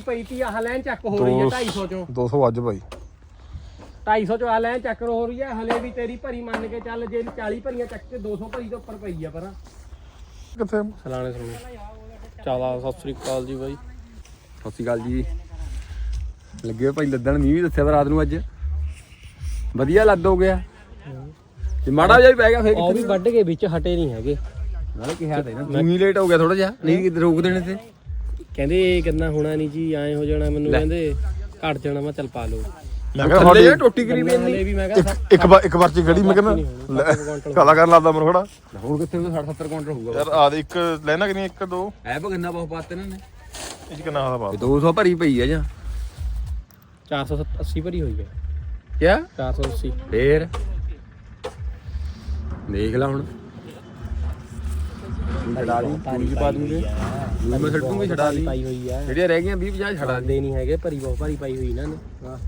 ਲੈ ਉਹ ਬਈ ਆਹ 250 ਭਰੀ ਪਈ ਤੀ ਆਹ ਲੈਣ ਚੱਕ ਹੋ ਰਹੀ ਹੈ 250 ਚੋਂ 200 ਅੱਜ ਭਾਈ 250 ਚੋਂ ਆਹ ਲੈਣ ਚੱਕ ਹੋ ਰਹੀ ਹੈ ਹਲੇ ਵੀ ਤੇਰੀ ਭਰੀ ਮੰਨ ਕੇ ਚੱਲ ਜੇ 40 ਭਰੀਆਂ ਚੱਕ ਕੇ 200 ਭਰੀ ਤੋਂ ਉੱਪਰ ਪਈ ਆ ਪਰ। ਕਿੱਥੇ? ਸਲਾਣੇ ਸੁਣੇ। ਚਾਲਾ ਸਤਿ ਸ੍ਰੀ ਅਕਾਲ ਜੀ ਬਾਈ। ਸਤਿ ਸ਼੍ਰੀ ਅਕਾਲ ਜੀ। ਲੱਗੇ ਭਾਈ ਲੱਦਣ ਮੀਂਹ ਵੀ ਦੱਸਿਆ ਵਾ ਰਾਤ ਨੂੰ ਅੱਜ। ਵਧੀਆ ਲੱਦ ਹੋ ਗਿਆ। ਤੇ ਮਾੜਾ ਜਿਹਾ ਵੀ ਪੈ ਗਿਆ ਫੇਰ ਉਹ ਵੀ ਵੱਢ ਕੇ ਵਿੱਚ ਹਟੇ ਨਹੀਂ ਹੈਗੇ। ਨਾਲੇ ਕਿਹਾ ਤਾਂ ਨਾ ਤੂੰ ਹੀ ਲੇਟ ਹੋ ਗਿਆ ਥੋੜਾ ਜਿਹਾ ਨਹੀਂ ਰੋਕ ਦੇਣੇ ਤੇ। ਕਹਿੰਦੇ ਇਹ ਗੰਨਾ ਹੋਣਾ ਨਹੀਂ ਜੀ ਐ ਹੋ ਜਾਣਾ ਮੈਨੂੰ ਕਹਿੰਦੇ ਘਟ ਜਾਣਾ ਮੈਂ ਚੱਲ ਪਾ ਲਓ। ਮੈਂ ਕਿਹਾ ਥੱਲੇ ਟੋਟੀ ਹਲੇ ਵੀ ਮੈਂ ਕਿਹਾ ਇੱਕ ਵਾਰ ਇੱਕ ਵਾਰ ਚ ਗੜੀ ਮੈਂ ਕਹਿੰਦਾ ਕਾਲਾ ਕਰਨ ਲੱਗਦਾ ਮੈਨੂੰ ਖੜਾ ਹੋਰ ਕਿੱਥੇ 60 70 ਕੁਇੰਟਲ ਹੋਊਗਾ ਯਾਰ ਆ ਦੇ ਇੱਕ ਲੈਣਾ ਕਿ ਨਹੀਂ ਇੱਕ ਦੋ। ਐ ਬਗੰਨਾ ਬਹੁਤ ਪਾਤੇ ਇਹਨਾਂ ਨੇ। ਇਹ ਕਿੰਨਾ ਆਦਾ ਪਾ ਇਹ 200 ਭਰੀ ਪਈ ਆ ਜਾਂ? 480 ਭਰੀ ਹੋਈ ਹੈ ਕਿਆ? 480 ਫੇਰ? ਦੇਖ ਲੈ ਹੁਣ। ਛੜਾ ਦੀ ਪੂਰੀ ਪਾ ਦੂੰਗੇ। ਮੈਂ ਛੱਡੂੰਗੇ ਛੜਾ ਦੀ ਪਾਈ ਹੋਈ ਹੈ ਜਿਹੜੀਆਂ ਰਹਿ ਗਈਆਂ 20 50 ਛੜਾ ਦੀ ਦੇ ਨਹੀਂ ਹੈਗੇ ਭਰੀ ਬਹੁਤ ਭਾਰੀ ਪਾਈ ਹੋਈ ਇਹਨਾਂ ਨੇ। ਵਾਹ।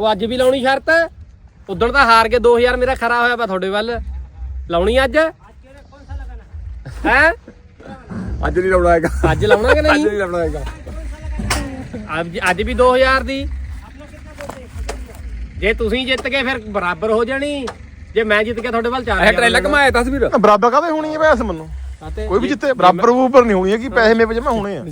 ਉਹ ਅੱਜ ਵੀ ਲਾਉਣੀ ਸ਼ਰਤ। ਉਦੋਂ ਤਾਂ ਹਾਰ ਕੇ 2000 ਮੇਰਾ ਖਰਾ ਹੋਇਆ ਪਾ ਤੁਹਾਡੇ ਵੱਲ। ਲਾਉਣੀ ਅੱਜ? ਹੈ? ਅੱਜ ਨਹੀਂ ਲਾਉਣਾ ਹੈਗਾ। ਅੱਜ ਲਾਉਣਾ ਕਿ ਅੱਜ ਨਹੀਂ? ਨਹੀਂ ਲਾਉਣਾ ਹੈਗਾ। ਅੱਜ ਅੱਜ ਵੀ 2000 ਦੀ। ਜੇ ਤੁਸੀਂ ਜਿੱਤ ਗਏ ਫਿਰ ਬਰਾਬਰ ਹੋ ਜਾਣੀ। ਜੇ ਮੈਂ ਜਿੱਤ ਗਿਆ ਤੁਹਾਡੇ ਵੱਲ 4000 ਇਹ ਟ੍ਰੇਲਰ ਘਮਾਇਆ ਤਸਵੀਰ ਬਰਾਬਰ ਕਾਹਦੇ ਹੋਣੀ ਹੈ ਪੈਸੇ ਮੈਨੂੰ? ਕੋਈ ਵੀ ਜਿੱਤੇ ਬਰਾਬਰ ਉੱਪਰ ਨਹੀਂ ਹੋਣੀ ਹੈ ਕਿ ਪੈਸੇ ਮੇਰੇ ਜਮਾ ਹੋਣੇ ਆ।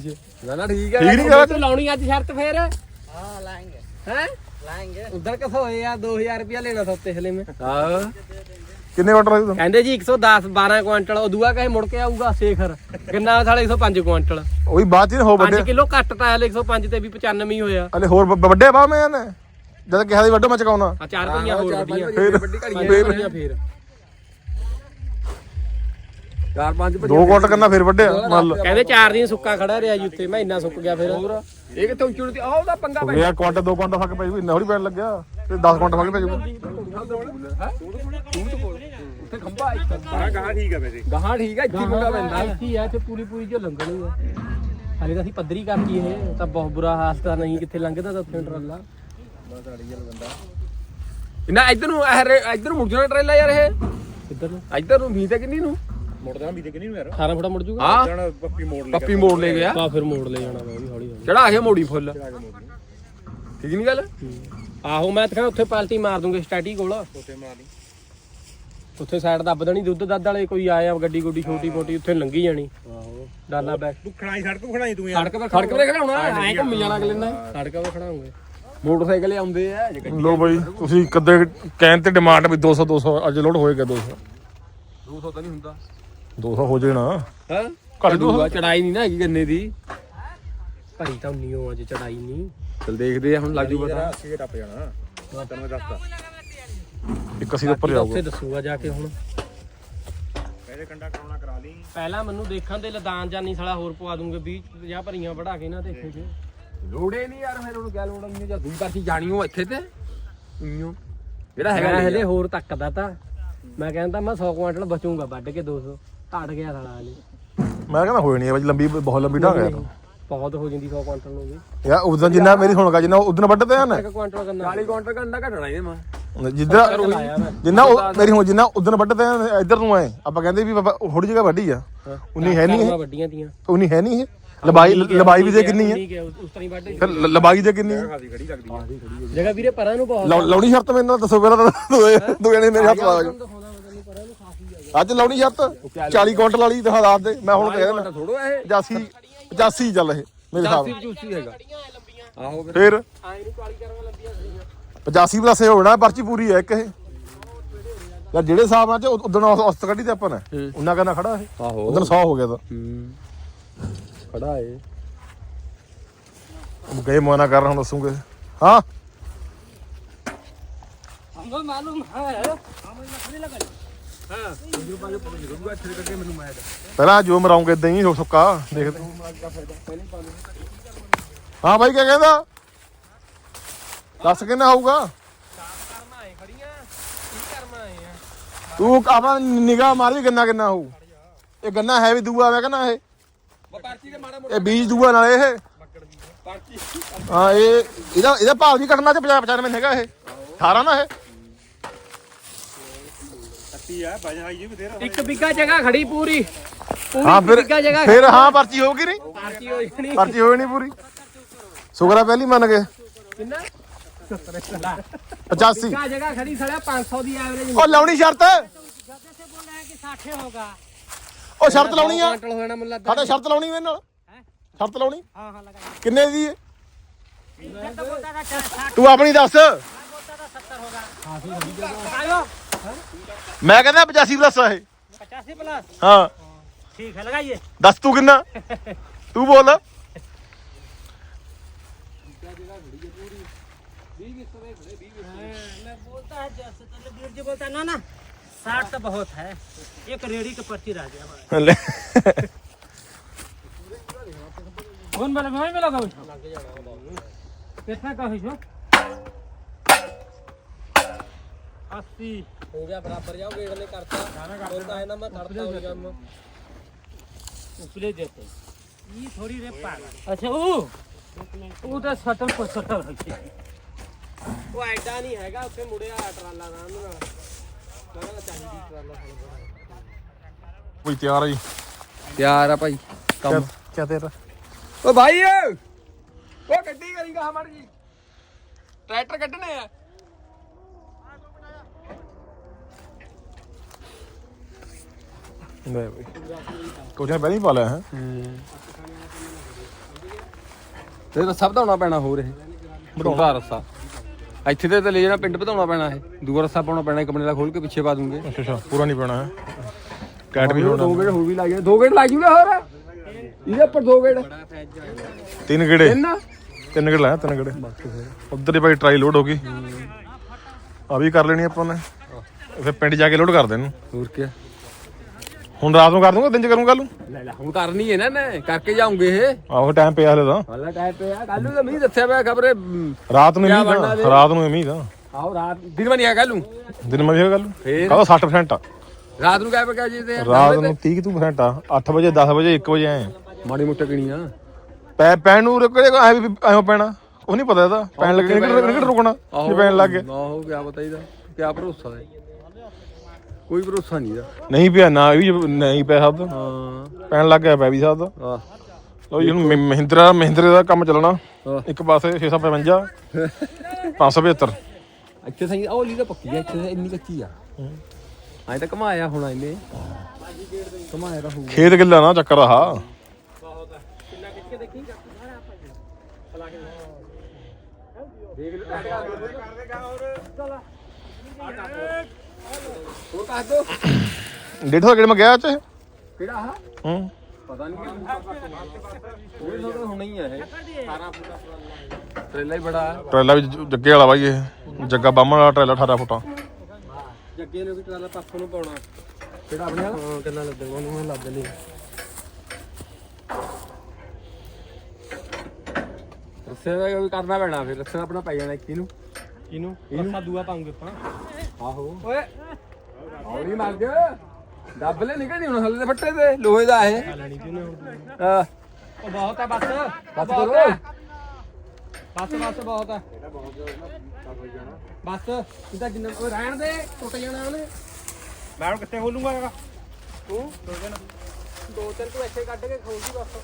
ਨਾ ਨਾ ਠੀਕ ਹੈ ਠੀਕ ਨਹੀਂ ਤੂੰ ਲਾਉਣੀ ਅੱਜ ਸ਼ਰਤ ਫੇਰ? ਹਾਂ ਲਾਏਂਗੇ। ਹੈ? ਲਾਏਂਗੇ। ਉਧਰ ਕਿਥੋਂ ਹੋਏ ਆ? 2000 ਰੁਪਇਆ ਲੈਣਾ ਸੋਤੇ ਹਲੇ ਮੈਂ। ਹਾਂ ਕਿੰਨੇ ਕੁਆਂਟਲ ਲੱਗਦਾ ਕਹਿੰਦੇ ਜੀ 110 12 ਕੁਇੰਟਲ ਉਹ ਦੂਆ ਕਹੇ ਮੁੜ ਕੇ ਆਊਗਾ ਸੇਖਰ। ਗੰਨਾ ਸਾਲੇ 105 ਕੁਇੰਟਲ ਉਹੀ ਬਾਅਦ ਚ ਹੋ 5 ਵੱਡੇ ਕਿਲੋ ਘੱਟ ਤਾਂ ਹਲੇ 105 ਤੇ ਵੀ 95 ਹੀ ਹੋਇਆ ਹਲੇ ਹੋਰ ਵ- ਵੱਡੇ ਬਾਹ ਮੈਂ ਨੇ ਜਦ ਕਿਹਾ ਸੀ ਵੱਡੋ ਮੈਂ ਚਕਾਉਣਾ। ਆ ਚਾਰ ਭਈਆਂ ਹੋਰ ਵੱਡੀਆਂ। ਫੇਰ ਵੱਡੀ ਘੜੀ ਫੇਰ। ਚਾਰ ਪੰਜ ਦੋ ਕੁਆਂਟਲ ਕਰਨਾ ਫਿਰ ਵੱਡਿਆ ਮੰਨ ਲਓ ਕਹਿੰਦੇ ਚਾਰ ਦਿਨ ਸੁੱਕਾ ਖੜਾ ਰਿਹਾ ਜੀ ਉੱਤੇ ਮੈਂ ਇੰਨਾ ਸੁੱਕ ਗਿਆ ਫਿਰ। ਇਹ ਕਿੱਥੋਂ ਉੱਚੀ ਉੱਚੀ ਆਹ ਉਹਦਾ ਪੰਗਾ ਪੈ ਯਾਰ ਕੁਆਂਟਲ ਦੋ ਕੁਆਂਟਲ ਫੱਕ ਪੈ ਜੂ ਇੰਨਾ ਥੋੜੀ ਪੈਣ ਲੱਗਿਆ ਤੇ 10 ਕੁਆਂਟਲ ਫੱਕ ਪੈ ਜੂ ਉੱਥੇ ਖੰਭਾ ਇੱਕ ਗਾਹਾਂ ਠੀਕ ਹੈ ਵੈਸੇ ਗਾਹਾਂ ਠੀਕ ਹੈ ਇੱਥੇ ਪੰਗਾ ਪੈਂਦਾ। ਇੱਥੇ ਆ ਤੇ ਪੂਰੀ ਪੂਰੀ ਜੋ ਲੰਘਣੀ ਆ। ਹਲੇ ਤਾਂ ਅਸੀਂ ਪੱਧਰੀ ਕਰਤੀ ਇਹ ਤਾਂ ਬਹੁਤ ਬੁਰਾ ਹਾਲ ਤਾਂ ਨਹੀਂ ਕਿੱਥੇ ਲੰਘਦਾ ਤਾਂ ਉੱਥੇ ਟਰਾਲਾ। ਨਾ ਇੱਧਰ ਨੂੰ ਇੱਧਰ ਨੂੰ ਮੁੜ ਜਾਣਾ ਟ੍ਰੇਲਾ ਯਾਰ ਇਹ। ਕਿੱਧਰ ਨੂੰ। ਇੱਧਰ ਨੂੰ ਵੀ ਤੇ ਕਿੰਨੀ ਨੂੰ। 18 ਫੁੱਟ ਮੁੜ ਜੂਗਾ? ਹਾਂ। ਪੱਪੀ ਮੋੜ ਲੈ ਗਿਆ ਤਾਂ ਫਿਰ ਮੋੜ ਲੈ ਜਾਣਾ ਵਾ ਵੀ ਹੌਲੀ ਹੌਲੀ। ਚੜਾ ਕੇ ਮੋੜੀ ਫੁੱਲ। ਠੀਕ ਨਹੀਂ ਗੱਲ? ਆਹੋ ਮੈਂ ਤਾਂ ਕਹਿੰਦਾ ਉੱਥੇ ਪਾਲਟੀ ਮਾਰ ਦੂੰਗੇ ਸਟੈਟੀ ਕੋਲ। ਉੱਥੇ ਮਾਰ ਲਈ। ਉੱਥੇ ਸਾਈਡ ਦੱਬ ਦੇਣੀ ਦੁੱਧ ਦੱਧ ਵਾਲੇ ਕੋਈ ਆਇਆ ਗੱਡੀ ਗੁੱਡੀ ਛੋਟੀ ਮੋਟੀ ਉੱਥੇ ਲੰਘੀ ਜਾਣੀ। ਆਹੋ। ਡਾਲਾ ਬੈਕ ਤੂੰ ਖੜਾਈ ਸੜਕ ਤੂੰ ਖੜਾਈ ਤੂੰ ਸੜਕ ਤੇ ਸੜਕ ਤੇ ਖੜਾਉਣਾ ਐ ਘੁੰਮੀ ਜਾਣਾ ਅਗਲੇ ਨੇ। ਸੜਕ 'ਤੇ ਖੜਾਉਂਗੇ ਮੋਟਰਸਾਈਕਲ ਆਉਂਦੇ ਆ ਜੇ ਗੱਡੀ ਲੋ ਬਈ ਤੁਸੀਂ ਕਦੇ ਕਹਿਣ ਤੇ ਡਿਮਾਂਡ ਵੀ 200 200 ਅੱਜ ਲੋਡ ਹੋਏਗਾ 200 200 ਤਾਂ ਨਹੀਂ ਹੁੰਦਾ। 200 ਹੋ ਜਾਣਾ। ਹਾਂ? ਘੱਟ ਦੂਗਾ ਚੜਾਈ ਨਹੀਂ ਨਾ ਹੈਗੀ ਗੰਨੇ ਦੀ। ਭਰੀ ਤਾਂ ਉਨੀ ਓ ਅੱਜ ਚੜਾਈ ਨਹੀਂ। ਚਲ ਦੇਖਦੇ ਆ ਹੁਣ ਲੱਗ ਜੂ ਪਤਾ ਅੱਗੇ ਟੱਪ ਜਾਣਾ। ਮੈਂ ਤੈਨੂੰ ਦੱਸਦਾ। ਇੱਕ ਅਸੀਂ ਉੱਪਰ ਜਾਊਗਾ। ਉੱਥੇ ਦੱਸੂਗਾ ਜਾ ਕੇ ਹੁਣ। ਪਹਿਲੇ ਕੰਡਾ ਕਰਾਉਣਾ ਕਰਾ ਲਈ। ਪਹਿਲਾਂ ਮੈਨੂੰ ਦੇਖਣ ਦੇ ਲਦਾਨ ਜਾਨੀ ਸਾਲਾ ਹੋਰ ਪਵਾ ਦੂੰਗੇ 20 50 ਭਰੀਆਂ ਵੜਾ ਕੇ ਨਾ ਦੇਖੇ ਜੇ ਲੋੜੇ ਨਹੀਂ ਯਾਰ ਫਿਰ ਉਹਨੂੰ ਕਿਆ ਲੋੜ ਨਹੀਂ ਜਾਂ ਦੂਜੀ ਪਾਸੇ ਜਾਣੀ ਹੋ ਇੱਥੇ ਤੇ। ਉਈਓ ਜਿਹੜਾ ਮੈਂ ਹੈਗਾ ਹਲੇ ਹੋਰ ਤੱਕਦਾ ਤਾਂ। ਮੈਂ ਕਹਿੰਦਾ ਮੈਂ 100 ਕੁਆਂਟਲ ਬਚੂੰਗਾ ਵੱਢ ਕੇ 200 ਘਟ ਗਿਆ ਸਾਲਾ ਹਲੇ। ਮੈਂ ਕਹਿੰਦਾ ਹੋਈ ਨਹੀਂ ਹੈ ਬਈ ਲੰਬੀ ਬਹੁਤ ਲੰਬੀ ਢਾਂਗ ਹੈ ਬਹੁਤ ਹੋ ਜਾਂਦੀ 100 ਕੁਆਂਟਲ ਨੂੰ ਵੀ। ਯਾਰ ਉਦੋਂ ਜਿੰਨਾ ਮੇਰੀ ਸੁਣਗਾ ਜਿੰਨਾ ਉਦੋਂ ਵੱਢਦੇ ਆ ਨਾ। ਇੱਕ ਕੁਆਂਟਲ ਕਰਨਾ 40 ਘਟਣਾ ਇਹਦੇ ਮਾ। ਜਿੱਦਾਂ ਜਿੰਨਾ ਉਹ- ਮੇਰੀ ਹੁਣ ਜਿੰਨਾ ਉਦੋਂ ਵੱਢਦੇ ਆ ਇੱਧਰ ਨੂੰ ਆਏ ਆਪਾਂ ਕਹਿੰਦੇ ਵੀ ਬਾਬਾ ਥੋੜੀ ਜਗ੍ਹਾ ਵੱਢੀ ਆ। ਉਨੀ ਹੈ ਨਹੀਂ ਵੱਡੀਆਂ ਤੀਆਂ। ਉਨੀ ਹੈ ਨਹੀਂ ਇਹ। ਲੰਬਾਈ ਲੰਬਾਈ ਵੀ ਦੇ ਕਿੰਨੀ ਹੈ ਠੀਕ ਹੈ ਉਸ ਤਰ੍ਹਾਂ ਹੀ ਵੱਢ ਫਿਰ ਲ- ਲੰਬਾਈ ਦੇ ਕਿੰਨੀ ਹੈ ਜਗ੍ਹਾ ਵੀਰੇ ਪਰਾਂ ਨੂੰ ਬਹੁਤ ਲਾਉ- ਲਾਉਣੀ ਸ਼ਰਤ ਮੈਨੂੰ ਦੱਸੋ ਪਹਿਲਾਂ ਤਾਂ ਦੋ ਦੋ ਜਣੇ ਮੇਰੇ ਹੱਥ ਲਾ ਜਾਓ ਅੱਜ ਲਾਉਣੀ ਸ਼ਰਤ? 40 ਕੁਇੰਟਲ ਵਾਲੀ ਦਿਖਾ ਦੱਸ ਦੇ ਮੈਂ ਹੁਣ ਕਹਿ ਦੇਣਾ ਥੋੜੋ ਇਹ। 85 85 ਚੱਲ ਇਹ ਮੇਰੇ ਹਿਸਾਬ 80 ਚੂਸੀ ਹੈਗਾ। ਆਹੋ ਫਿਰ। ਫਿਰ? ਆਏ ਨੂੰ ਕਾਲੀ ਕਰਾਂ ਲੰਬੀਆਂ ਸਹੀਆਂ 85 ਪਲੱਸ ਹੋਣਾ ਪਰਚੀ ਪੂਰੀ ਹੈ ਇੱਕ ਇਹ। ਯਾਰ ਜਿਹੜੇ ਹਿਸਾਬ ਨਾਲ ਚ ਉਦੋਂ ਔਸਤ ਕੱਢੀ ਤੇ ਆਪਾਂ ਨੇ ਉਹਨਾਂ ਕਹਿੰਦਾ ਖੜਾ ਇਹ। ਆਹੋ। ਉਦੋਂ 100 ਹੋ ਗਿਆ ਤਾਂ। ਖੜਾ ਏ। ਗਏ ਮੋਨਾ ਕਰ ਹੁਣ ਦੱਸੂਗੇ। ਹਾਂ? ਹਮੋ ਮਾਲੂਮ ਹੈ। ਪਹਿਲਾਂ ਜੋ ਮਰਾਉਂਗੇ ਇਦਾਂ ਹੀ ਸੁੱਕਾ, ਦੇਖ। ਹਾਂ ਬਾਈ ਕੀ ਕਹਿੰਦਾ? ਦੱਸ ਕਿੰਨਾ ਹੋਊਗਾ? ਕਰਨਾ ਆਏ ਖੜੀਆਂ ਕੀ ਕਰਨਾ ਆਏ ਆ ਤੂੰ ਆਪਣਾ ਨਿਗਾਹ ਮਾਰ ਵੀ ਗੰਨਾ ਕਿੰਨਾ ਹੋਊ। ਇਹ ਗੰਨਾ ਹੈ ਵੀ ਦੂਆ ਮੈਂ ਕਹਿੰਦਾ ਇਹ? ਪਰਚੀ ਤੇ ਮਾੜਾ ਇਹ ਬੀਜ ਦੂਆ ਨਾਲ ਇਹ? ਪਰਚੀ ਹਾਂ, ਇਹ ਇਹਦਾ ਇਹਦਾ ਭਾਵ ਵੀ ਕੱਟਣਾ ਤੇ 50 95 ਹੈਗਾ ਇਹ। 18 ਨਾ ਇਹ? ਕੱਟੀ ਆ ਵਜਨ ਆਈ ਜੀ ਬਥੇਰਾ। ਇੱਕ ਬਿੱਗਾ ਜਗ੍ਹਾ ਖੜੀ ਪੂਰੀ। ਹਾਂ ਫਿਰ ਜਗ੍ਹਾ ਫਿਰ ਹਾਂ ਪਰਚੀ ਹੋਊਗੀ ਨਹੀਂ? ਪਾਰਟੀ ਹੋ ਜਾਣੀ ਪਰਚੀ ਹੋਈ ਨਹੀਂ ਪੂਰੀ। ਸ਼ੁਕਰ ਆ ਪਹਿਲੀ ਮੰਨ ਗਏ। ਕਿੰਨਾ? 85 ਇੱਕਾ ਜਗ੍ਹਾ ਖੜੀ ਸੜਿਆ 500 ਦੀ ਐਵਰੇਜ ਉਹ ਲਾਉਣੀ ਸ਼ਰਤ? ਉਹ ਸ਼ਰਤ ਲਾਉਣੀ ਆ? ਕੁਆਂਟਲ ਹੋਣਾ ਮੈਨੂੰ ਲੱਗਦਾ ਸਾਡਾ ਸ਼ਰਤ ਲਾਉਣੀ ਮੇਰੇ ਨਾਲ? ਸ਼ਰਤ ਲਾਉਣੀ? ਹਾਂ ਹਾਂ ਲਗਾ ਕਿੰਨੇ ਦੀ ਹੈ? ਤੂੰ ਆਪਣੀ ਦੱਸ। ਮੈਂ ਕਹਿੰਦਾ 85 ਪਲੱਸ ਆ ਇਹ पचासी प्लस ਹਾਂ ठीक है लगाइए ਦੱਸ ਤੂੰ ਕਿੰਨਾ ਤੂੰ ਬੋਲ मैं बोलता है जैसे तो वीर जी बोलता है ना ना साठ तो बहुत है एक रेड़ी की पर्ची रह गया हमारा। ਲੈ कौन वाला वहीं में लगा कितना का है जो अस्सी ਹੋ ਗਿਆ ਬਰਾਬਰ ਜਾਓ ਗੇੜ ਨੇ ਕਰਤਾ। ਉਹ ਤਾਂ ਇਹਨਾਂ ਮੈਂ ਕਰਤਾ ਹੋ ਕੰਮ। ਉਪਲੇ ਦੇਤੇ ਇਹ ਥੋੜੀ ਰੇ ਪਾ ਅੱਛਾ ਉਹ? ਉਹ ਤਾਂ ਸਟਰ ਕੋ ਸਟਰ ਰੱਖੀ ਉਹ ਐਡਾ ਨਹੀਂ ਹੈਗਾ ਉੱਥੇ ਮੁੜਿਆ ਟਰਾਲਾ ਦਾ ਉਹਨਾਂ ਨਾਲ ਚਾਹੀਦੀ ਟਰਾਲਾ ਕੋਈ ਤਿਆਰ ਆ ਤਿਆਰ ਆ ਭਾਈ ਕੰਮ। ਕਿਆ ਤੇਰਾ? ਓ ਭਾਈ ਓ ਗੱਡੀ ਕਰੀਗਾ ਹਮਾਰੀ ਟਰੈਕਟਰ ਕੱਢਣੇ ਆ। ਲੈ ਬਈ। ਪਹਿਲਾਂ ਹੀ ਪਾ ਲਿਆ ਹੈ। ਤੇ ਰੱਸਾ ਵਧਾਉਣਾ ਪੈਣਾ ਹੋਰ ਇਹ। ਵਧਾਉਣਾ ਰੱਸਾ। ਇੱਥੇ ਤੇ ਤਾਂ ਲੈ ਜਾਣਾ ਪਿੰਡ ਵਧਾਉਣਾ ਪੈਣਾ ਇਹ। ਦੂਆ ਰੱਸਾ ਪਾਉਣਾ ਪੈਣਾ ਇੱਕ ਦਾ ਖੋਲ ਕੇ ਪਿੱਛੇ ਪਾ ਦੂੰਗੇ। ਅੱਛਾ ਅੱਛਾ ਪੂਰਾ ਨਹੀਂ ਪੈਣਾ ਹੈ। ਕੈਟ ਵੀ ਹੋਣਾ ਦੋ ਗੇੜ ਹੋਰ ਵੀ ਲੱਗ ਜਾਣੇ ਦੋ ਗੇੜ ਲੱਗ ਜੂਗਾ ਹੋਰ। ਇਹਦੇ ਉੱਪਰ ਦੋ ਗੇੜ। ਤਿੰਨ ਗੇੜੇ। ਤਿੰਨ? ਤਿੰਨ ਗੇੜੇ ਲਾਇਆ ਤਿੰਨ ਗੇੜੇ। ਉਧਰ ਹੀ ਭਾਈ ਟਰਾਈ ਲੋਡ ਹੋ ਗਈ। ਆ ਵੀ ਕਰ ਲੈਣੀ ਆਪਾਂ ਨੇ। ਫਿਰ ਪਿੰਡ ਜਾ ਕੇ ਲੋਡ ਕਰ ਦੇਣ। ਹੋਰ ਕੀ ਹੁਣ ਰਾਤ ਨੂੰ ਕਰ ਦੂੰਗਾ ਦਿਨ ਚ ਕਰੂੰਗਾ ਕੱਲ ਨੂੰ? ਲੈ ਲੈ ਹੁਣ ਕਰਨੀ ਹੈ ਨਾ ਨੇ ਕਰਕੇ ਜਾਉਂਗੇ ਇਹ। ਆਹੋ ਟਾਈਮ ਪਿਆ ਹਲੇ ਤਾਂ। ਹਾਲਾ ਟਾਈਮ ਪਿਆ ਕੱਲ ਨੂੰ ਤਾਂ ਮੀਂਹ ਦੱਸਿਆ ਪਿਆ ਖਬਰੇ ਰਾਤ ਨੂੰ ਮੀਂਹ ਬਣਨਾ ਦਾ ਰਾਤ ਨੂੰ ਮੀਂਹ ਦਾ ਆਓ ਰਾਤ ਦਿਨ ਬਣੀ ਆ ਕੱਲ ਨੂੰ? ਦਿਨ ਮੈਂ ਵੀ ਕੱਲ ਨੂੰ। ਫੇਰ? ਕਹਦਾ 60% ਆ। ਰਾਤ ਨੂੰ ਕਹਿ ਪਿਆ ਜੀ ਤੇ ਰਾਤ ਨੂੰ 30 ਤੂੰ percent ਆ। 8 ਵਜੇ 10 ਵਜੇ 1 ਵਜੇ ਆਏ ਮਾੜੀ ਮੋਟਾ ਕਿਣੀਆਂ ਪੈ ਪੈਣ ਨੂੰ ਰੁਕ ਐ ਵੀ ਐਵੇਂ ਪੈਣਾ। ਉਹ ਨਹੀਂ ਪਤਾ ਇਹਦਾ। ਪੈਣ ਲੱਗੇ ਨਿਕਲ ਰੁਕਣਾ ਜੇ ਪੈਣ ਲੱਗ ਗਿਆ। ਪਤਾ ਇਹਦਾ। ਕਿਆ ਭਰੋਸਾ ਹੈ? ਕੋਈ ਭਰੋਸਾ ਨਹੀਂ ਦਾ ਨਹੀਂ ਪਿਆ ਨਾ ਇਹ ਵੀ ਨਹੀਂ ਪੈ ਸਕਦਾ ਹਾਂ। ਪੈਣ ਲੱਗ ਗਿਆ ਪੈ ਵੀ ਸਕਦਾ ਆਹ। ਲੋ ਜੀ ਹੁਣ ਮਹਿ- ਮਹਿੰਦਰਾ ਮਹਿੰਦਰੇ ਦਾ ਕੰਮ ਚੱਲਣਾ। ਇੱਕ ਪਾਸੇ 655 572 ਇੱਥੇ ਸਹੀ ਉਹ ਲੀ ਤਾਂ ਪੱਕੀ ਆ ਇੱਥੇ ਤਾਂ ਇੰਨੀ ਕੱਚੀ ਆ। ਐਂ ਤਾਂ ਕਮਾਇਆ ਹੋਣਾ ਇਹਨੇ। ਕਮਾਇਆ ਤਾਂ ਹੋਊ ਖੇਤ ਗਿੱਲਾ ਨਾ ਚੱਕਰ ਆਹ। ਉਹ ਕਹ ਦੋ ਡੇਢ ਸੌ ਗੇੜ ਮੈਂ ਗਿਆ ਚ ਕਿਹੜਾ ਆ ਹੂੰ। ਪਤਾ ਨਹੀਂ ਉਹ ਤਾਂ ਹੋਣਾ ਹੀ ਆ ਇਹ। 18 ਫੁੱਟ ਟਰੇਲਾ ਹੀ ਬੜਾ ਟਰੈਲਾ ਵੀ ਜੱਗੇ ਵਾਲਾ ਬਾਈ ਇਹ। ਜੱਗਾ ਬਾਹਮਣ ਵਾਲਾ ਟਰੈਲਾ 18 ਫੁੱਟਾਂ। ਜੱਗੇ ਨੇ ਵੀ ਟਰਾਲਾ ਪਾਸੋਂ ਨੂੰ ਪਾਉਣਾ। ਕਿਹੜਾ ਆਪਣੇ? ਵਾਲਾ ਹਾਂ ਕਿੰਨਾ ਲੱਗੇਗਾ ਉਹਨੂੰ ਮੈਂ ਲੱਦ ਲਈ ਰੱਸੇ ਦਾ ਵੀ ਕਰਨਾ ਪੈਣਾ ਫਿਰ। ਰੱਸੇ ਦਾ ਆਪਣਾ ਪੈ ਜਾਣਾ ਇੱਕ ਇਹਨੂੰ? ਇਹਨੂੰ? ਦੂਆ ਪਾਉਂਗੇ ਆਪਾਂ। ਆਹੋ। ਓਏ। ਹੌਲੀ ਮਾਰ ਦੇ ਦੱਬ ਲੈ ਨਿਕਲਦੀ ਹੁਣ ਹੱਲੇ ਦੇ ਫੱਟੇ ਤੇ। ਲੋਹੇ ਦਾ ਇਹ। ਲੈਣੀ ਆ ਉਹ? ਬਹੁਤ ਹੈ ਬਸ। ਬਸ ਬਹੁਤ ਕਰੋ। ਬਸ ਬਸ ਬਹੁਤ ਹੈ ਬਸ ਇਹਦਾ ਜਿੰਨਾ ਕੋਈ ਰਹਿਣ ਦੇ ਟੁੱਟ ਜਾਣਾ ਉਹਨੇ। ਮੈਂ ਹੁਣ ਕਿੱਥੇ ਖੋਲੂੰਗਾ ਤੂੰ? ਦੋ ਦਿਨ ਦੋ ਤਿੰਨ ਤੂੰ ਇੱਥੇ ਕੱਢ ਕੇ ਖੋਲਦੀ ਬਸ।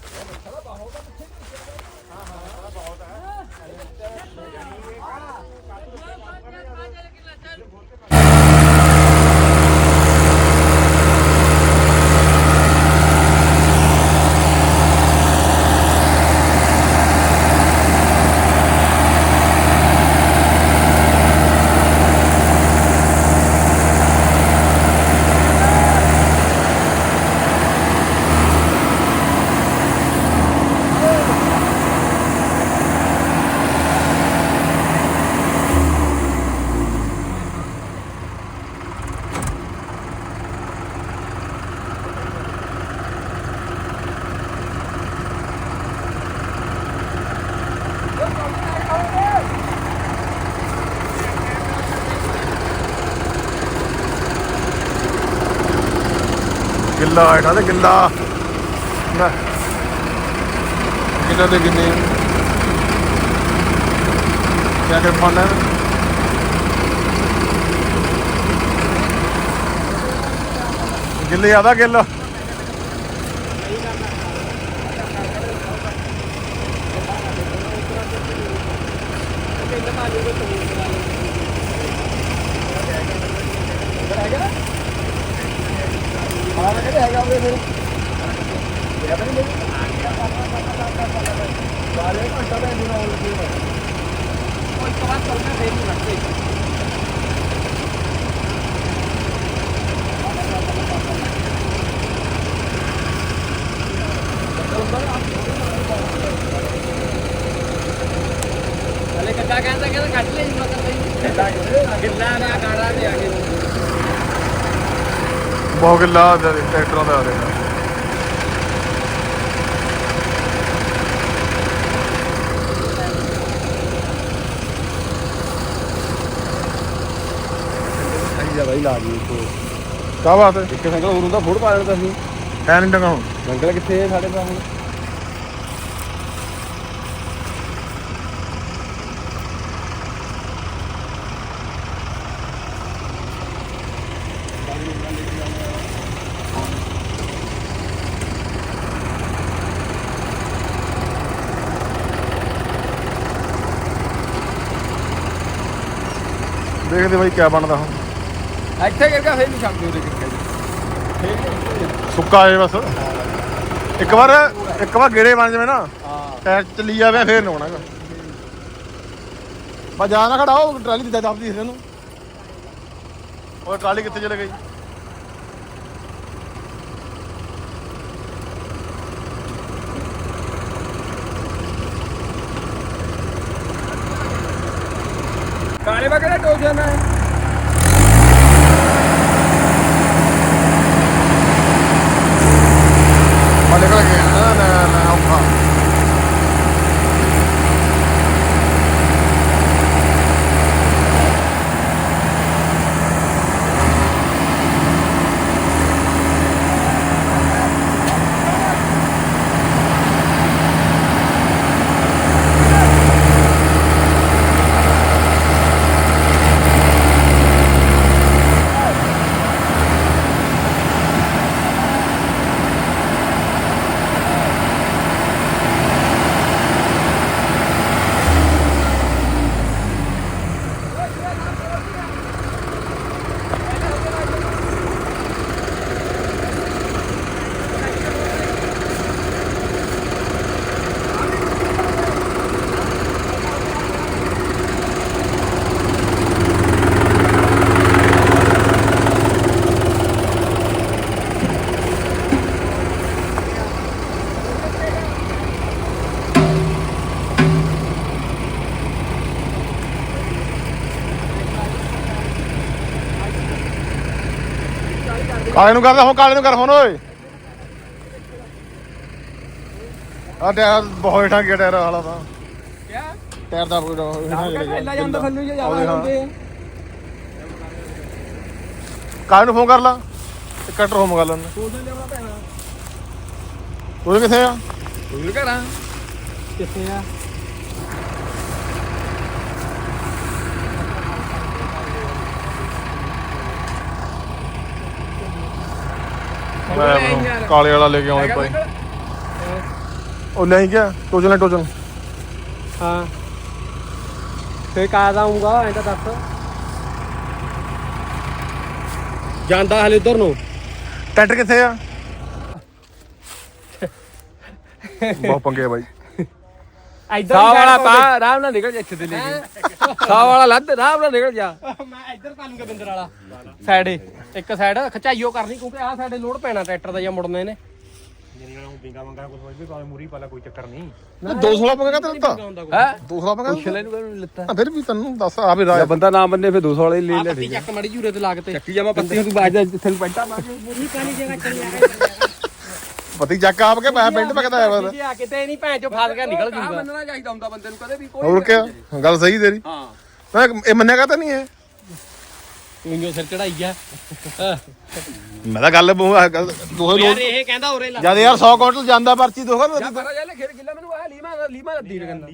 ਗਿੱਲਾ ਹੈਠਾ ਤੇ ਗਿੱਲਾ ਨਾ। ਕਿੰਨਾ ਦੇ ਕਿੰਨੇ? ਕਿਆ ਕਰ ਪਾਣਾ ਗਿੱਲੇ ਆਦਾ ਗਿੱਲ। Thank you. ਬਹੁਤ ਗਿੱਲਾ ਟਰੈਕਟਰਾਂ ਦਾ ਆ ਰਿਹਾ। ਸਹੀ ਜਾ ਬਾਈ ਲਾ ਦੀ ਕੋ ਕਾ ਬਾਤ ਹੈ? ਇੱਕ ਸੰਗਲ ਹੋਰ ਹੁੰਦਾ ਫੋੜ ਪਾ ਲੈਣਾ ਸੀ। ਹੈ ਨਹੀਂ ਡੰਗਾ ਹੁਣ। ਸੰਗਲ ਕਿੱਥੇ ਹੈ ਸਾਡੇ ਕੋਲ? ਹੁਣ ਦੇਖਦੇ ਬਾਈ ਕਿਆ ਬਣਦਾ ਹੁਣ। ਇੱਥੇ ਕਰਕੇ ਫੇਰ ਨਹੀਂ ਛੱਡ ਦਿਓ ਦੇ ਸੁੱਕਾ ਏ ਬਸ। ਇੱਕ ਵਾਰ ਇੱਕ ਵਾਰ ਗੇੜੇ ਬਣ ਜਾਵੇ ਨਾ ਹਾਂ। ਟਾਇਰ ਚੱਲੀ ਜਾਵੇ ਫੇਰ ਨਾ ਹੋਣਾਗਾ ਬਾ ਜਾ ਨਾ ਖੜਾ ਉਹ ਟਰਾਲੀ ਦੀ ਦੱਬਦੀ ਇਸ ਨੂੰ ਉਹ ਟਰਾਲੀ ਕਿੱਥੇ ਚਲੇ ਗਈ? ਕਾਲੇ ਵਾ ਕਿਹੜਾ ਟੋਲ ਜਾਣਾ ਹੈ ਆ ਨਿਕਲ ਗਿਆ ਨਾ ਨਾ ਨਾ ਔਖਾ ਕਾਲੇ ਨੂੰ ਕਰਦਾ ਹੁਣ ਕਾਲੇ ਨੂੰ ਕਰ ਹੁਣ ਓਏ। ਆ ਟਾਇਰ ਬਹੁਤ ਹੇਠਾਂ ਗਿਆ ਟਾਇਰ ਵਾਲਾ ਤਾਂ। ਕਿਆ? ਟਾਇਰ ਦਾ ਕੋਈ ਪਹਿਲਾਂ ਜਾਂਦਾ ਥੱਲੇ ਜ਼ਿਆਦਾ। ਜਾਂਦੇ ਆ ਕਾਲੇ ਨੂੰ ਫੋਨ ਕਰ ਲਾ ਤੇ ਕੱਟਰ ਹੋਮ ਕਰ ਲੈਣ ਉਹ ਕਿੱਥੇ ਆ? ਕੋਈ ਘਰਾਂ ਕਿੱਥੇ ਆ? ਮੈਂ ਆਪਣਾ ਕਾਲੇ ਵਾਲਾ ਲੈ ਕੇ ਆਉਂਦੇ ਭਾਈ। ਉਹ ਲੈ ਗਿਆ ਟੋਜਨ ਟੋਜਨ ਹਾਂ। ਫੇਰ ਕਾਦ ਆਉਂਗਾ ਐਂ ਤਾਂ ਦੱਸ। ਜਾਂਦਾ ਹਲੇ ਉਧਰ ਨੂੰ। ਟਰੈਕਟਰ ਕਿੱਥੇ ਆ? ਬਹੁਤ ਪੰਗੇ ਆ ਬਾਈ। ਸਾਹ ਵਾਲਾ ਪਾ ਆਰਾਮ ਨਾਲ ਨਿਕਲ ਜਾ ਇੱਥੇ ਦੇ। ਲੈ ਸਾਹ ਵਾਲਾ ਲੱਦ ਆਰਾਮ ਨਾਲ ਨਿਕਲ ਜਾ। ਮੈਂ ਇੱਧਰ ਤੁਹਾਨੂੰ ਗਵਿੰਦਰ ਵਾਲਾ। ਸਾਈਡ ਇੱਕ ਸਾਈਡ ਖਚਾਈਓ ਕਰਨੀ ਕਿਉਂਕਿ ਆਹ ਸਾਡੇ ਲੋਡ ਪੈਣਾ ਟਰੈਕਟਰ ਦਾ ਜਾਂ ਮੁੜਨੇ ਨੇ। ਜਿਹੜੀ ਵਾਲਾ ਉਹ ਮੰਗਾ ਕੁਝ ਵੀ ਭਾਵੇਂ ਮੂਰੀ ਪਾਲਾ ਕੋਈ ਚੱਕਰ ਨਹੀਂ। 200 ਦਾ ਪੰਗਾ ਕਾ ਦਿੱਤਾ? 200 ਦਾ ਪੰਗਾ ਪਿਛਲੇ ਨੂੰ ਫਿਰ ਵੀ ਤੈਨੂੰ ਦੱਸ ਆਵੇ ਰਾਜ ਬੰਦਾ ਨਾ ਬੰਨੇ ਫਿਰ 200 ਵਾਲੇ ਲੈ ਲੈ ਪਤੀ ਚੱਕ ਆਪ ਕੇ ਮੈਂ ਪਿੰਡ ਪਕਦਾ ਆ ਬਸ ਜੇ ਆ ਕਿਤੇ ਨਹੀਂ ਭੈਣ ਚੋ ਫਸ ਗਿਆ ਨਿਕਲ ਜੂਗਾ। ਮੰਨਣਾ ਚਾਹੀਦਾ ਹੁੰਦਾ ਬੰਦੇ ਨੂੰ ਕਦੇ ਵੀ ਕੋਈ ਹੋਰ ਕਿਆ? ਗੱਲ ਸਹੀ ਤੇਰੀ। ਹਾਂ। ਮੈਂ ਇਹ ਮੰਨਿਆ ਕਹਤਾ ਨਹੀਂ ਇਹ? ਤੂੰ ਸਿਰ ਚੜਾਈ ਆ। ਮੈਂ ਤਾਂ ਗੱਲ ਆ, ਗੱਲ ਦੋਹੇ ਯਾਰ ਲੋਕ ਇਹ ਕਹਿੰਦਾ ਉਰੇ ਲਾ। ਜਦ ਯਾਰ 100 ਕੁਇੰਟਲ ਜਾਂਦਾ ਪਰਚੀ ਦੋਖਾ ਯਾ ਪਰਾ ਜਾ ਲੈ ਖੇਰ ਗਿੱਲਾ ਮੈਨੂੰ ਆ ਲੀਮਾ ਲੀਮਾ ਲੱਦੀ ਕਹਿੰਦਾ।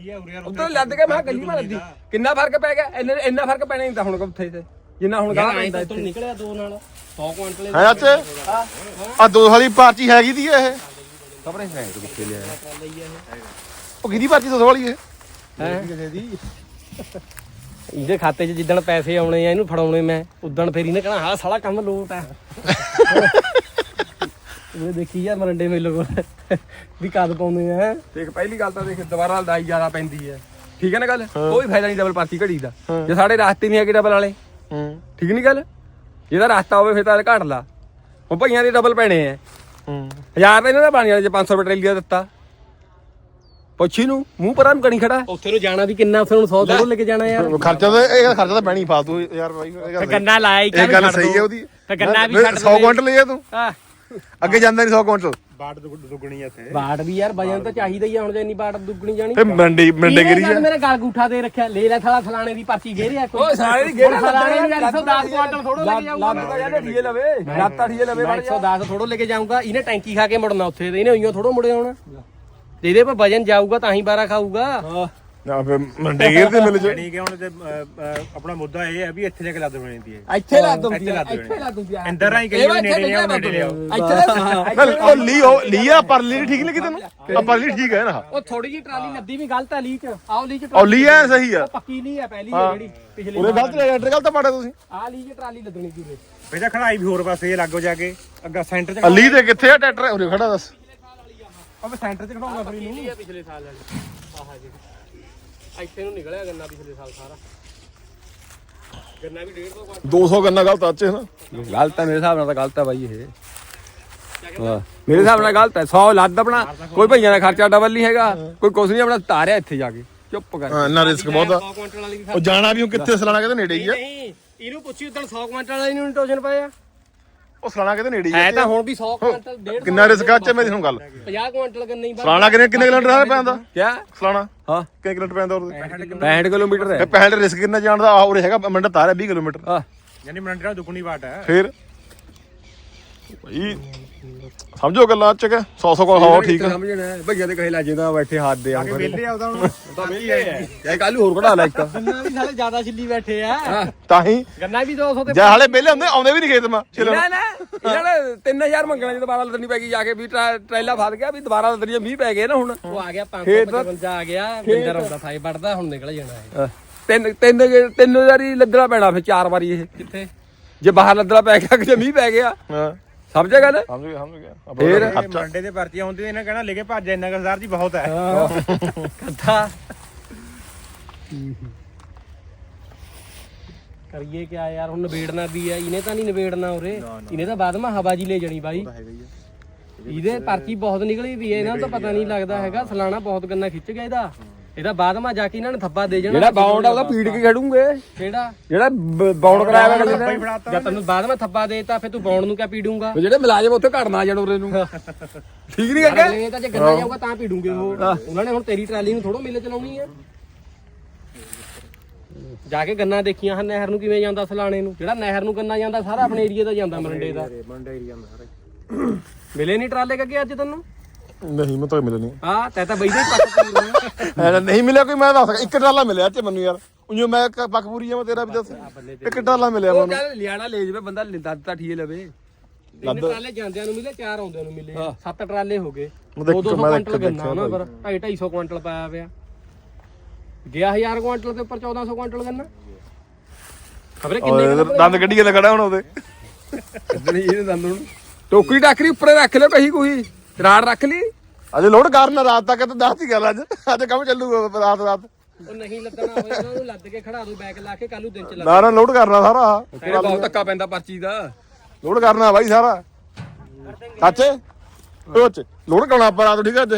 ਉਧਰ ਕੇ ਮੈਂ ਕਿਹਾ ਲੀਮਾ ਲੱਦੀ। ਕਿੰਨਾ ਫ਼ਰਕ ਪੈ ਗਿਆ? ਇੰਨੇ ਇੰਨਾ ਫ਼ਰਕ ਪੈਣਾ ਨਹੀਂ ਤਾਂ ਹੁਣ ਉੱਥੇ ਤੇ। ਜਿੰਨਾ ਹੁਣ ਗਾਹ ਪੈਂਦਾ ਤੂੰ ਨਿਕਲਿਆ ਦੋ ਨਾਲ। 100 ਕੁਇੰਟਲ ਹੈ ਅੱਛੇ ਆ ਦੋ ਵਾਲੀ ਪਰਚੀ ਹੈਗੀ ਦੀ ਇਹ? ਖਬਰੇ ਹੈ ਤੂੰ ਕਿੱਥੇ ਲਿਆ? ਉਹ ਕਿਹਦੀ ਪਰਚੀ ਦੋ ਵਾਲੀ ਇਹ? ਇਹਦੇ ਖਾਤੇ 'ਚ ਜਿੱਦਣ ਪੈਸੇ ਆਉਣੇ ਆ ਇਹਨੂੰ ਫੜਾਉਣੇ ਮੈਂ। ਉਦਣ ਫੇਰ ਇਹਨੇ ਕਹਣਾ ਹਾਂ ਸਾਲਾ ਕੰਮ ਲੋਟ ਆ। ਇਹ ਦੇਖੀ ਯਾਰ ਮਰੰਡੇ ਮੇਲੇ ਕੋਲ। ਵੀ ਕਦ ਪਾਉਂਦੇ ਆ ਦੇਖ ਪਹਿਲੀ ਗੱਲ ਤਾਂ ਦੇਖ ਦੁਬਾਰਾ ਲੜਾਈ ਜ਼ਿਆਦਾ ਪੈਂਦੀ ਹੈ। ਠੀਕ ਹੈ ਨਾ ਗੱਲ? ਕੋਈ ਫਾਇਦਾ ਨਹੀਂ ਡਬਲ ਪਾਰਟੀ ਘੜੀ ਦਾ। ਜੇ ਸਾਡੇ ਰਾਸਤੇ ਨਹੀਂ ਹੈਗੇ ਡਬਲ ਵਾਲੇ ਹੂੰ ਠੀਕ ਨਹੀਂ ਗੱਲ? ਜਿਹਦਾ ਰਾਸਤਾ ਹੋਵੇ ਫਿਰ ਤਾਂ ਘੱਟ ਲਾ। ਹੁਣ ਭਈਆਂ ਦੇ ਡਬਲ ਪੈਣੇ ਆ ਹੂੰ ਹਜ਼ਾਰ ਤਾਂ ਇਹਨਾਂ ਦਾ ਬਣ ਜਾਣਾ ਜੇ 500 ਰੁਪਏ ਟਰੇਲੀ ਦਾ ਦਿੱਤਾ। ਪੁੱਛੀ ਨੂੰ ਮੂੰਹ ਪਰਾਂ ਨੂੰ ਕਣੀ ਖੜਾ। ਉੱਥੇ ਨੂੰ ਜਾਣਾ ਵੀ ਕਿੰਨਾ ਉੱਥੇ ਹੁਣ 100 ਥੋੜੋ ਲੈ ਕੇ ਜਾਣਾ ਯਾਰ। ਖਰਚਾ ਤਾਂ ਇਹ ਖਰਚਾ ਤਾਂ ਪੈਣੀ ਫਾਲਤੂ ਯਾਰ ਬਾਈ ਇਹ ਗੰਨਾ ਲਾਇਆ ਹੀ ਇਹ ਗੱਲ ਸਹੀ ਹੈ ਉਹਦੀ। ਤੇ ਗੰਨਾ ਵੀ ਛੱਡ 100 ਕੁਇੰਟਲ ਲਿਆ ਤੂੰ। ਅੱਗੇ ਜਾਂਦਾ ਨਹੀਂ 100 ਕੁਇੰਟਲ। ਬਾੜ ਦੁੱਗ- ਦੁੱਗਣੀ ਆ ਇੱਥੇ। ਬਾੜ ਵੀ ਯਾਰ ਵਜਨ ਤਾਂ ਚਾਹੀਦਾ ਹੀ ਆ ਹੁਣ ਜੇ ਇੰਨੀ ਬਾੜ ਦੁੱਗਣੀ ਜਾਣੀ। ਤੇ ਮੰਡੀ ਮੰਡੇ ਗਿਰੀ ਜਾ ਮੇਰੇ ਗਲ ਗੂਠਾ ਦੇ ਰੱਖਿਆ। ਲੈ ਲੈ ਸਾਲਾ ਫਲਾਣੇ ਦੀ ਪਰਚੀ ਘੇਰਿਆ ਕੋਈ। ਓਏ ਸਾਰੇ ਦੀ ਗੇੜਾ ਫਲਾਣੇ ਨੂੰ 110 ਕੁਆਂਟਲ ਥੋੜੋ ਲੈ ਕੇ ਜਾਊਗਾ। ਲੱਤ ਤਾਂ ਕਹਿੰਦੇ ਠੀਏ ਲਵੇ ਲੱਤ ਤਾਂ ਠੀਏ ਲਵੇ ਮੈਂ ਵੜ ਜਾ 110 ਥੋੜੋ ਲੈ ਕੇ ਜਾਊਗਾ। ਇਹਨੇ ਟੈਂਕੀ ਖਾ ਕੇ ਮੁੜਨਾ ਉੱਥੇ ਤੇ ਇਹਨੇ ਉਈਓ ਥੋੜੋ ਮੁੜੇ ਆਉਣਾ। ਤੇ ਇਹਦੇ ਪਰ ਵਜਨ ਜਾਊਗਾ ਤਾਂ ਹੀ ਬਾਰਾ ਖਾਊਗਾ। ਨਾ ਫੇ ਮੰਡੇ ਗਿਰ ਤੇ ਮਿਲ ਜਾ। ਨਹੀਂ ਕਿ ਹੁਣ ਤੇ ਅ, ਅ, ਆਪਣਾ ਮੁੱਦਾ ਇਹ ਹੈ ਵੀ ਇੱਥੇ ਜਾ ਕੇ ਲੱਦ ਬਣੀ ਦੀ ਹੈ। ਇੱਥੇ ਲਾ ਦੂੰ ਇੱਥੇ ਲੱਦ ਇੱਥੇ ਲਾ ਦੂੰ ਅੰਦਰ ਆਈ ਕਈ ਵਾਰ ਨੇੜੇ ਲਿਆਓ ਨੇੜੇ ਲਿਆਓ। ਇੱਥੇ ਉਹ ਲੀ ਉਹ ਲੀਆ ਪਰਲੀ ਨੀ ਠੀਕ ਲੱਗੀ ਤੈਨੂੰ? ਆ ਪਰਲੀ ਠੀਕ ਹੈ ਨਾ? ਉਹ ਥੋੜੀ ਜੀ ਟਰਾਲੀ ਲੱਦੀ ਵੀ ਗਲਤ ਆ ਲੀ ਚ। ਆਓ ਲੀ ਚ ਉਹ ਲੀ ਐ ਸਹੀ ਆ। ਪੱਕੀ ਲੀ ਆ ਪਹਿਲੀ ਆ ਜਿਹੜੀ ਪਿਛਲੇ ਉਹਨੇ ਗਲਤ ਰੈਡਰ ਗਲਤ ਪਾੜਿਆ ਤੁਸੀਂ। ਆ ਲੀ ਚ ਟਰਾਲੀ ਲੱਦਣੀ ਪੂਰੇ ਪਹਿਲਾਂ ਖੜਾਈ ਵੀ ਹੋਰ ਪਾਸੇ ਇਹ ਲੱਗੋ ਜਾ ਕੇ। ਅੱਗਾ ਸੈਂਟਰ ਚ ਆ ਲੀ ਦੇ ਕਿੱਥੇ ਆ ਟਰੈਕਟਰ? ਉਰੇ ਖੜਾ ਦੱਸ। ਉਹ ਸੈਂਟਰ ਚ ਖੜਾਉਂਗਾ ਫਿਰ ਲੀ ਆ ਪਿਛਲੇ ਸਾਲ ਵਾਲੀ। ਆਹ ਜੀ। ਇੱਥੇ ਨੂੰ ਨਿਕਲਿਆ ਗੰਨਾ ਪਿਛਲੇ ਸਾਲ ਸਾਰਾ। ਗੰਨਾ ਵੀ 150 ਕੁਆਂਟਲ 200 ਗੰਨਾ ਗਲਤ ਆਚੇ ਨਾ। ਗਲਤ ਹੈ ਮੇਰੇ ਹਿਸਾਬ ਨਾਲ ਤਾਂ ਗਲਤ ਹੈ ਬਾਈ ਇਹ। ਹਾਂ ਮੇਰੇ ਹਿਸਾਬ ਨਾਲ ਗਲਤ ਹੈ 100 ਲੱਦ ਆਪਣਾ ਕੋਈ ਭਈਆਂ ਦਾ ਖਰਚਾ ਡਬਲ ਨਹੀਂ ਹੈਗਾ ਕੋਈ ਕੁਛ ਨਹੀਂ ਆਪਣਾ ਤਾਰਿਆ ਇੱਥੇ ਜਾ ਕੇ ਚੁੱਪ ਕਰ। ਹਾਂ ਇੰਨਾ ਰਿਸਕ ਬਹੁਤ ਆ। 100 ਕੁਆਂਟਲ ਵਾਲੀ ਵੀ ਉਹ ਜਾਣਾ ਵੀ ਉਹ ਕਿੱਥੇ ਸਲਾਣਾ ਕਿਤੇ ਨੇੜੇ ਹੀ ਆ। ਨਹੀਂ ਇਹਨੂੰ ਪੁੱਛੀ ਉਦੋਂ 100 ਕੁਆਂਟਲ ਵਾਲੀ ਨੂੰ ਟੋਜਨ ਪਾਇਆ। ਉਹ ਸਲਾਣਾ ਕਿਤੇ ਨੇੜੇ ਹੀ ਹੈ ਤਾਂ ਹੁਣ ਵੀ 100 ਕੁਆਂਟਲ 150 ਕਿੰਨਾ ਰਿਸਕ ਆ ਚ ਮੇਰੀ ਸੁਣ ਗੱਲ? 50 ਕੁਆਂਟਲ ਗੰਨਾ ਹੀ ਬਾਹਰ ਸਲਾਣਾ ਕਿੰਨੇ ਕਿੰਨੇ ਕਿਲੋਮੀਟਰ ਆ ਪੈਂਦਾ? ਕਿਆ? ਸਲਾਣਾ? ਹਾਂ। ਕਿੰਨੇ ਕਿਲੋਮੀਟਰ ਪੈਂਦਾ ਉਹਦੇ 65 ਕਿਲੋਮੀਟਰ। ਹੈ। ਪਹਿਲੇ ਰਿਸਕ ਕਿੰਨਾ ਜਾਣਦਾ? ਆ ਉਰੇ ਹੈਗਾ ਮੰਡਾ ਤਾਰਿਆ 20 ਕਿਲੋਮੀਟਰ। ਹਾਂ। ਯਾਨੀ ਨਾਲ ਦੁੱਗਣੀ ਬਾਟ ਹੈ। ਫੇਰ? ਭਾਈ ਸਮਝੋ ਗੱਲਾਂ ਚ ਕਿ 100 100 ਕੋਲ ਹੋ ਠੀਕ ਆ। ਸਮਝਣਾ ਹੈ। ਭਈਆਂ ਦੇ ਕਹੇ ਲਾ ਜਿੰਦਾ ਬੈਠੇ ਹੱਥ ਦੇ ਕਿ ਵੇਲੇ ਆਉਦਾ ਹੁਣ। ਤਾਂ ਵਿਹਲੇ ਹੈ ਇਹ ਕੱਲ ਹੋਰ ਕਢਾ ਲੈ ਇੱਕ ਗੰਨਾ ਵੀ ਸਾਲੇ ਜ਼ਿਆਦਾ ਛਿੱਲੀ ਬੈਠੇ ਆ। ਤਾਂ ਹੀ। ਗੰਨਾ ਵੀ 200 ਤੇ ਜੇ ਹਾਲੇ ਪਹਿਲੇ ਹੁੰਦੇ ਆਉਂਦੇ ਵੀ ਨਹੀਂ ਖੇਤ ਮਾ ਚਲੋ ਨਾ ਨਾ ਇਹਨਾਂ ਨੇ 3000 ਮੰਗਣਾ ਜੇ ਦੁਬਾਰਾ ਲੱਦਣੀ ਪੈ ਗਈ ਜਾ ਕੇ ਵੀ ਟਰਾ- ਟਰੇਲਾ ਫਸ ਗਿਆ ਵੀ ਦੁਬਾਰਾ ਲੱਦਣੀ ਮੀਂਹ ਪੈ ਗਏ ਨਾ ਹੁਣ। ਉਹ ਆ ਗਿਆ ਖੇਤ 555 ਆ ਗਿਆ ਬਿੰਦਰ ਆਉਂਦਾ ਥਾਈ ਵੜਦਾ ਹੁਣ ਨਿਕਲ ਜਾਣਾ ਹੈ। ਤਿੰਨ ਤਿੰਨ ਤਿੰਨ ਵਾਰੀ ਲੱਦਣਾ ਪੈਣਾ ਫਿਰ ਚਾਰ ਵਾਰੀ ਇਹ। ਕਿੱਥੇ? ਜੇ ਬਾਹਰ ਲੱਦਣਾ ਪੈ ਗਿਆ ਕਿ ਜੇ ਮੀਂਹ ਪੈ ਗਿਆ। ਹਾਂ। ਸਮਝਿਆ ਗੱਲ? ਸਮਝ ਗਿਆ ਸਮਝ ਗਿਆ। ਫੇਰ? ਮਰੰਡੇ ਦੇ ਪਰਚੀ ਆਉਂਦੀ ਇਹਨਾਂ ਕਹਿਣਾ ਲੈ ਕੇ ਭੱਜ ਇੰਨਾ ਕੁ ਸਰਦਾਰ ਜੀ ਬਹੁਤ ਹੈ। ਕੱਥਾ ਕਰੀਏ ਕਿਆ ਯਾਰ ਹੁਣ ਨਵੇੜਨਾ ਵੀ ਆ ਇਹਨੇ ਤਾਂ ਨਹੀਂ ਨਵੇੜਨਾ ਉਰੇ। ਇਹਨੇ ਤਾਂ ਬਾਅਦ ਮਾ ਹਵਾ ਜੀ ਲੈ ਜਾਣੀ ਬਾਈ। ਇਹਦੇ ਪਰਚੀ ਬਹੁਤ ਨਿਕਲੀ ਵੀ ਹੈ, ਇਹਨਾਂ ਨੂੰ ਤਾਂ ਪਤਾ ਨਹੀਂ ਲੱਗਦਾ ਹੈਗਾ। ਸਲਾਣਾ ਬਹੁਤ ਗੰਨਾ ਖਿੱਚ ਗਿਆ ਇਹਦਾ। ਇਹਦਾ ਬਾਅਦ ਮਾ ਜਾ ਕੇ ਇਹਨਾਂ ਨੇ ਥੱਬਾ ਦੇ ਜਾਣਾ। ਜਿਹੜਾ ਬਾਉਂਡ ਆ ਉਹਦਾ ਪੀੜ ਕੇ ਖੜੂਗੇ। ਕਿਹੜਾ? ਜਿਹੜਾ ਬਾਉਂਡ ਕਰਾਇਆ ਹੋਇਆ ਅਗਲੇ ਨੇ। ਜਦ ਤੈਨੂੰ ਬਾਅਦ ਮਾ ਥੱਬਾ ਦੇਤਾ ਫਿਰ ਤੂੰ ਬੌਣ ਨੂੰ ਕਿਆ ਪੀੜੂੰਗਾ? ਉਹ ਜਿਹੜੇ ਮੁਲਾਜ਼ਮ ਉੱਥੇ ਘੜਨਾ ਜਾਣ ਉਰੇ ਨੂੰ। ਠੀਕ ਨਹੀਂ ਅੱਗੇ ਅਗਲੇ ਤਾਂ ਜੇ ਗੰਨਾ ਜਾਊਗਾ ਤਾਂ ਪੀੜੂਗੇ ਉਹ। ਉਹਨਾਂ ਨੇ ਹੁਣ ਤੇਰੀ ਟਰਾਲੀ ਨੂੰ ਥੋੜੋ ਮੇਲੇ ਚਲਾਉਣੀ ਆ। ਜਾ ਕੇ ਗੰਨਾ ਦੇਖੀਆਂ ਹਨ ਨਹਿਰ ਨੂੰ ਕਿਵੇਂ ਜਾਂਦਾ ਸਲਾਣੇ ਨੂੰ। ਜਿਹੜਾ ਨਹਿਰ ਨੂੰ ਗੰਨਾ ਜਾਂਦਾ ਸਾਰਾ ਆਪਣੇ ਏਰੀਆ ਦਾ ਜਾਂਦਾ ਮਰੰਡੇ ਦਾ। ਮੰਡੇ ਏਰੀਆ ਸਾਰੇ ਮਿਲੇ ਨਹੀਂ ਟਰਾਲੇ ਕੱਗੇ ਅੱਜ ਤੈਨੂੰ? ਨਹੀਂ ਮੈਂ ਤਾਂ ਮਿਲਣੀ ਹਾਂ ਤੈ ਤਾਂ ਬਈਦੇ ਹੀ ਪੱਕ ਪੂਰੀ ਐ ਨਹੀਂ ਮਿਲਿਆ ਕੋਈ ਮੈਂ ਦੱਸ ਸਕਦਾ ਇੱਕ ਟਰਾਲਾ ਮਿਲਿਆ ਤੇ ਮੈਨੂੰ ਯਾਰ। ਉਈਓ ਮੈਂ ਕ- ਪੱਕ ਪੂਰੀ ਆ ਮੈਂ ਤੇਰਾ ਵੀ ਦੱਸ। ਇੱਕ ਟਰਾਲਾ ਮਿਲਿਆ ਉਹ ਮੈਨੂੰ। ਲਿਆਣਾ ਲੈ ਜਵੇ ਬੰਦਾ ਲਿੰਦਾ ਤਾਂ ਠੀਏ ਲਵੇ। ਤਿੰਨ ਟਰਾਲੇ ਜਾਂਦਿਆਂ ਨੂੰ ਮਿਲੇ ਚਾਰ ਆਉਂਦਿਆਂ ਨੂੰ ਮਿਲੇ। ਸੱਤ ਟਰਾਲੇ ਹੋ ਗਏ। ਮੈਂ ਤਾਂ 200 ਇੱਕ- ਮੈਂ ਤਾਂ ਇੱਕ ਕੁਇੰਟਲ ਗੰਨਾ ਦੇਖਿਆ ਨਾ ਪਰ। 250 ਕੁਇੰਟਲ ਪਾਇਆ ਪਿਆ। ਗਿਆ 1000 ਕੁਇੰਟਲ ਦੇ ਉੱਪਰ 1400 ਕੁਇੰਟਲ ਗੰਨਾ। ਖਬਰੇ ਕਿੰਨੇ ਓਏ ਦੰਦ ਕੱਢੀ ਕੇ ਖੜਾ ਹੁਣ ਉਹਦੇ। ਇਦਾਂ ਇਹ ਦੰਦ ਹੁਣ? ਟੋਕਰੀ ਟਾਕਰੀ ਉੱਪਰੇ ਰੱਖ ਲਿਓ ਕਹੀ ਕੋਈ ਰਾੜ ਰੱਖ ਲਈ? ਅਜੇ ਲੋਡ ਕਰਨ ਰਾਤ ਤੱਕ ਤੇ ਦੱਸ ਹੀ ਗੱਲ ਅੱਜ। ਅੱਜ ਕੰਮ ਚੱਲੂਗਾ ਰਾਤ ਰਾਤ। ਉਹ ਨਹੀਂ ਲੱਦਣਾ ਹੋਇਆ ਉਹਨਾਂ ਨੂੰ ਲੱਦ ਕੇ ਖੜਾ ਦੂ ਬੈਕ ਲਾ ਕੇ ਕੱਲ ਦਿਨ ਚ ਲੱਗ ਨਾ ਨਾ ਲੋਡ ਕਰਨਾ ਸਾਰਾ। ਤੇਰੇ ਬਹੁਤ ਧੱਕਾ ਪੈਂਦਾ ਪਰਚੀ ਦਾ। ਲੋਡ ਕਰਨਾ ਬਾਈ ਸਾਰਾ। ਸੱਚੇ ਉਹ ਚ ਲੋਡ ਕਰਾਉਣਾ ਆਪਾਂ ਰਾਤ ਠੀਕ ਹੈ ਅੱਜ?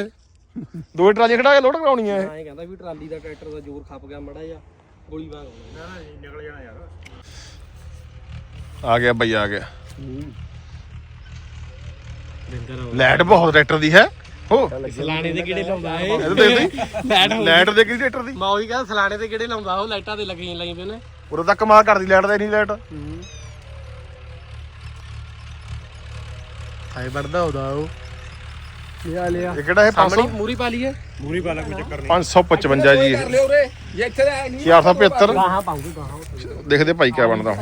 ਦੋ ਟਰਾਲੀਆਂ ਖੜਾ ਕੇ ਲੋਡ ਕਰਾਉਣੀਆਂ ਇਹ। ਐਂ ਕਹਿੰਦਾ ਵੀ ਟਰਾਲੀ ਦਾ ਟਰੈਕਟਰ ਦਾ ਜ਼ੋਰ ਖੱਪ ਗਿਆ ਮੜਾ ਜਾ ਗੋਲੀ ਵਾਂਗ ਨਾ ਨਾ ਨਿਕਲ ਜਾਣਾ ਯਾਰ ਆ ਗਿਆ ਬਈ ਆ ਗਿਆ। ਲਾਈਟ ਬਹੁਤ ਟਰੈਕਟਰ ਦੀ ਹੈ। ਹੋ। ਸਲਾਣੇ ਦੇ ਕਿਹੜੇ ਲਾਉਂਦਾ ਏ ਇਹਦੇ ਤੇ ਇਹਦੀ ਲਾਈਟ ਲਾਈਟ ਦੇ ਕਿਹੜੀ ਟਰੈਕਟਰ ਦੀ? ਮੈਂ ਉਹੀ ਕਹਿੰਦਾ ਸਲਾਣੇ ਦੇ ਕਿਹੜੇ ਲਾਉਂਦਾ? ਉਹ ਲਾਈਟਾਂ ਤੇ ਲੱਗੀਆਂ ਲਾਈ ਪਏ ਨੇ। ਉਰੇ ਤੱਕ ਮਾਰ ਕਰਦੀ ਲਾਈਟ ਦਾ ਨਹੀਂ ਲਾਈਟ। ਹਾਏ ਵੜਦਾ ਉਹਦਾ ਉਹ। ਲਿਆ ਲਿਆ। ਇਹ ਕਿਹੜਾ ਹੈ 500 ਸਾਹਮਣੇ ਮੂਰੀ ਪਾ ਲਈਏ? ਮੂਰੀ ਪਾਲਾ ਕੋਈ ਚੱਕਰ ਨਹੀਂ। 555 ਜੀ ਕਰ ਇਹ। ਲਿਓ ਉਰੇ ਜੇ ਇੱਥੇ ਦਾ ਹੈ ਨਹੀਂ 475 ਗਾਹਾਂ ਪਾਉਂਗੇ ਗਾਹਾਂ। ਦੇਖਦੇ ਭਾਈ ਕਿਆ ਬਣਦਾ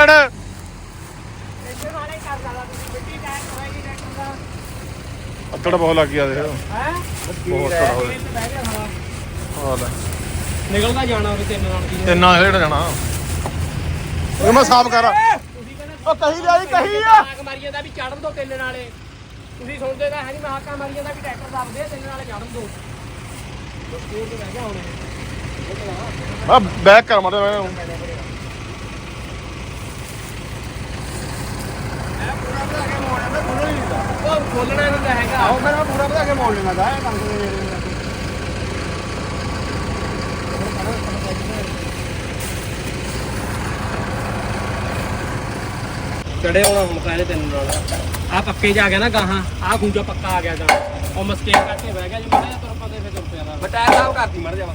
ਗਈ ਅੱਤੜ ਬਹੁਤ ਲੱਗ ਗਿਆ ਦੇਖ। ਬਹੁਤ ਅੱਤੜ ਹੋਏ ਹਾਂ ਲੈ। ਨਿਕਲਦਾ ਜਾਣਾ ਉਹ ਤਿੰਨ ਨਾਲ ਦੀ ਤਿੰਨਾਂ ਹੇੜ ਜਾਣਾ। ਇਹ ਮੈਂ ਸਾਫ਼ ਕਰ। ਉਹ ਕਹੀ ਜਾਈ ਕਹੀ ਆ ਹਾਕ ਮਾਰੀ ਜਾਂਦਾ ਵੀ ਚੜਨ ਦੋ ਤਿੰਨ ਨਾਲੇ। ਤੁਸੀਂ ਸੁਣਦੇ ਤਾਂ ਹੈ ਨਹੀਂ ਮੈਂ ਹਾਕਾਂ ਮਾਰੀ ਜਾਂਦਾ ਵੀ ਟਰੈਕਟਰ ਦੱਬਦੇ ਤਿੰਨ ਨਾਲੇ ਚੜਨ ਦੋ। ਉਹ ਤੇ ਰਹਿ ਗਿਆ ਹੁਣ ਇਹ। ਆ ਬੈਕ ਕਰ ਮਾਰੇ ਮੈਂ ਉਹ ਖੋਲਣਾ ਨਹੀਂ ਤਾਂ ਹੈਗਾ ਆਓ ਫਿਰ ਮੈਂ ਪੂਰਾ ਵਧਾ ਕੇ ਮੋੜ ਲੈਣਾ ਦਾ ਕੰਮ ਚੜੇ ਹੋਣਾ ਹੁਣ ਪਹਿਲੇ ਤਿੰਨ ਨਾਲ ਆ ਪੱਕੇ 'ਚ ਆ ਗਿਆ ਨਾ ਗਾਹਾਂ। ਆ ਖੂੰਜਾ ਪੱਕਾ ਆ ਗਿਆ ਜਾਂ ਉਹ ਮਸਕੇਨ ਕਰਕੇ ਬਹਿ ਗਿਆ ਜੀ, ਮਾੜਾ ਜਿਹਾ ਤੁਰ ਪਤੇ ਫਿਰ ਤੁਰ ਪਿਆ ਦਾ ਬਟਾਇਆ ਸਾਹਿਬ ਕਰਤੀ, ਮੜ ਜਾਵਾ